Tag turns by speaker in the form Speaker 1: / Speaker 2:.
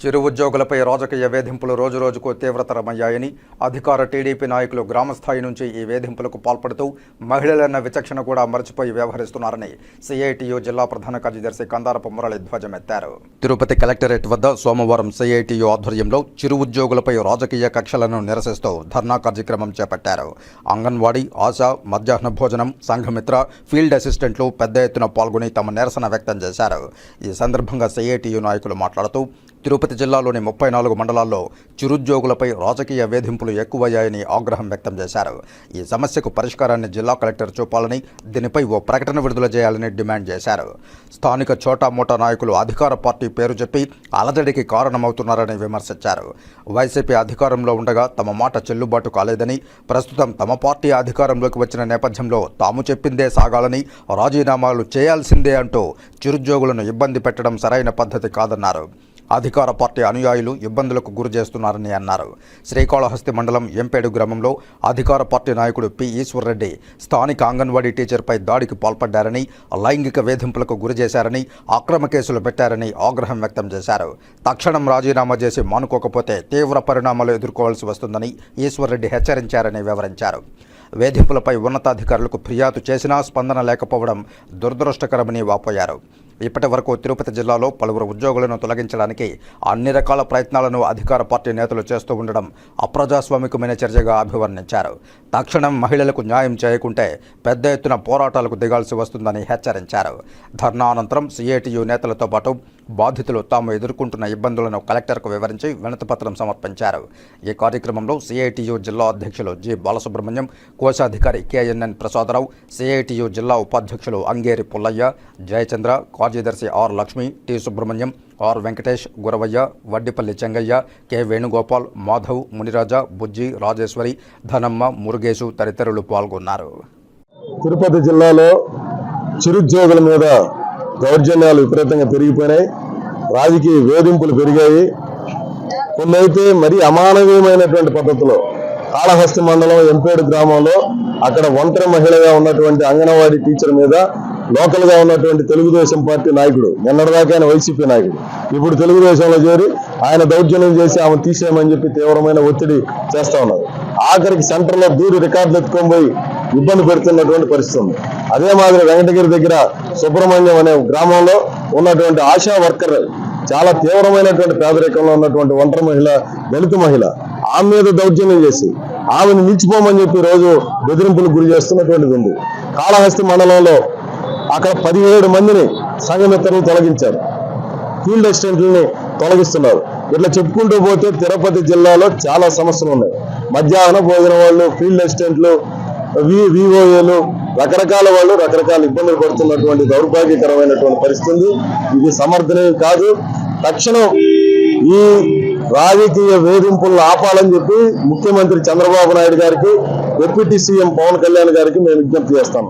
Speaker 1: చిరు ఉద్యోగులపై రాజకీయ వేధింపులు రోజురోజుకు తీవ్రతరమయ్యాయని అధికార టీడీపీ నాయకులు గ్రామస్థాయి నుంచి ఈ వేధింపులకు పాల్పడుతూ మహిళలన్న విచక్షణ కూడా మరచిపోయి వ్యవహరిస్తున్నారని సిఐటియు జిల్లా ప్రధాన కార్యదర్శి కందారపు మురళి ధ్వజమెత్తారు. తిరుపతి కలెక్టరేట్ వద్ద సోమవారం సిఐటియు ఆధ్వర్యంలో చిరు ఉద్యోగులపై రాజకీయ కక్షలను నిరసిస్తూ ధర్నా కార్యక్రమం చేపట్టారు. అంగన్వాడీ ఆశా మధ్యాహ్న భోజనం సంఘమిత్ర ఫీల్డ్ అసిస్టెంట్లు పెద్ద ఎత్తున పాల్గొని తమ నిరసన వ్యక్తం చేశారు. ఈ సందర్భంగా సిఐటియు నాయకులు మాట్లాడుతూ తిరుపతి జిల్లాలోని ముప్పై నాలుగు మండలాల్లో చిరుద్యోగులపై రాజకీయ వేధింపులు ఎక్కువయ్యాయని ఆగ్రహం వ్యక్తం చేశారు. ఈ సమస్యకు పరిష్కారాన్ని జిల్లా కలెక్టర్ చూపాలని దీనిపై ఓ ప్రకటన విడుదల చేయాలని డిమాండ్ చేశారు. స్థానిక చోటా మోటా నాయకులు అధికార పార్టీ పేరు చెప్పి అలజడికి కారణమవుతున్నారని విమర్శించారు. వైసీపీ అధికారంలో ఉండగా తమ మాట చెల్లుబాటు కాలేదని ప్రస్తుతం తమ పార్టీ అధికారంలోకి వచ్చిన నేపథ్యంలో తాము చెప్పిందే సాగాలని రాజీనామాలు చేయాల్సిందే అంటూ చిరుద్యోగులను ఇబ్బంది పెట్టడం సరైన పద్ధతి కాదన్నారు. అధికార పార్టీ అనుయాయులు ఇబ్బందులకు గురి చేస్తున్నారని అన్నారు. శ్రీకాళహస్తి మండలం ఎంపేడు గ్రామంలో అధికార పార్టీ నాయకుడు పి. ఈశ్వర్రెడ్డి స్థానిక అంగన్వాడీ టీచర్పై దాడికి పాల్పడ్డారని లైంగిక వేధింపులకు గురి చేశారని అక్రమ కేసులు పెట్టారని ఆగ్రహం వ్యక్తం చేశారు. తక్షణం రాజీనామా చేసి మానుకోకపోతే తీవ్ర పరిణామాలు ఎదుర్కోవాల్సి వస్తుందని ఈశ్వర్రెడ్డి హెచ్చరించారని వివరించారు. వేధింపులపై ఉన్నతాధికారులకు ఫిర్యాదు చేసినా స్పందన లేకపోవడం దురదృష్టకరమని వాపోయారు. ఇప్పటి వరకు తిరుపతి జిల్లాలో పలువురు ఉద్యోగులను తొలగించడానికి అన్ని రకాల ప్రయత్నాలను అధికార పార్టీ నేతలు చేస్తూ ఉండడం అప్రజాస్వామికమైన చర్యగా అభివర్ణించారు. తక్షణం మహిళలకు న్యాయం చేయకుంటే పెద్ద ఎత్తున పోరాటాలకు దిగాల్సి వస్తుందని హెచ్చరించారు. ధర్నా అనంతరం సిఐటియు నేతలతో పాటు బాధితులు తాము ఎదుర్కొంటున్న ఇబ్బందులను కలెక్టర్కు వివరించి వినతిపత్రం సమర్పించారు. ఈ కార్యక్రమంలో సిఐటియు జిల్లా అధ్యక్షులు జి బాలసుబ్రహ్మణ్యం కోశాధికారి కెఎన్ఎన్ ప్రసాదరావు సిఐటియు జిల్లా ఉపాధ్యక్షులు అంగేరి పుల్లయ్య జయచంద్ర కార్యదర్శి R Lakshmi T Subrahmanyam R Venkatesh Guravaiah Vaddipalli Chengaiah K Venugopal Madhav Muniraja Bujji Rajeshwari Dhanamma Murugesu తదితరులు పాల్గొన్నారు.
Speaker 2: తిరుపతి జిల్లాలో చిరుద్యోగుల మీద దౌర్జన్యాలు విపరీతంగా పెరిగిపోయినాయి. రాజకీయ వేధింపులు పెరిగాయి. కొన్నైతే మరీ అమానవీయమైనటువంటి పద్ధతిలో కాళహస్తి మండలం ఎంపేడు గ్రామంలో అక్కడ ఒంటరి మహిళగా ఉన్నటువంటి అంగన్వాడీ టీచర్ మీద లోకల్గా ఉన్నటువంటి తెలుగుదేశం పార్టీ నాయకుడు నిన్నటిదాకా ఆయన వైసీపీ నాయకుడు ఇప్పుడు తెలుగుదేశంలో చేరి ఆయన దౌర్జన్యం చేసి ఆమె తీసేయమని చెప్పి తీవ్రమైన ఒత్తిడి చేస్తా ఉన్నారు. ఆఖరికి సెంటర్లో దూరు దూరి రికార్డులు ఎత్తుకొని పోయి ఇబ్బంది పెడుతున్నటువంటి పరిస్థితి ఉంది. అదే మాదిరి వెంకటగిరి దగ్గర సుబ్రహ్మణ్యం అనే గ్రామంలో ఉన్నటువంటి ఆశా వర్కర్ చాలా తీవ్రమైనటువంటి పేదరికంలో ఉన్నటువంటి ఒంటరి మహిళ దళిత మహిళ ఆమె మీద దౌర్జన్యం చేసి ఆమెను నిలిచిపోమని చెప్పి రోజు బెదిరింపులు గురి చేస్తున్నటువంటిది ఉంది. కాళహస్తి మండలంలో అక్కడ పదిహేడు మందిని సంఘమిత్రులను తొలగించారు. ఫీల్డ్ అసిస్టెంట్లని తొలగిస్తున్నారు. ఇట్లా చెప్పుకుంటూ పోతే తిరుపతి జిల్లాలో చాలా సమస్యలు ఉన్నాయి. మధ్యాహ్న భోజన వాళ్ళు ఫీల్డ్ అసిస్టెంట్లు వి విఓఏలు రకరకాల వాళ్ళు రకరకాల ఇబ్బందులు పడుతున్నటువంటి దౌర్భాగ్యకరమైనటువంటి పరిస్థితి. ఇది సమర్థనీయం కాదు. తక్షణం ఈ రాజకీయ వేధింపులను ఆపాలని చెప్పి ముఖ్యమంత్రి చంద్రబాబు నాయుడు గారికి డిప్యూటీ సీఎం పవన్ కళ్యాణ్ గారికి మేము విజ్ఞప్తి చేస్తాము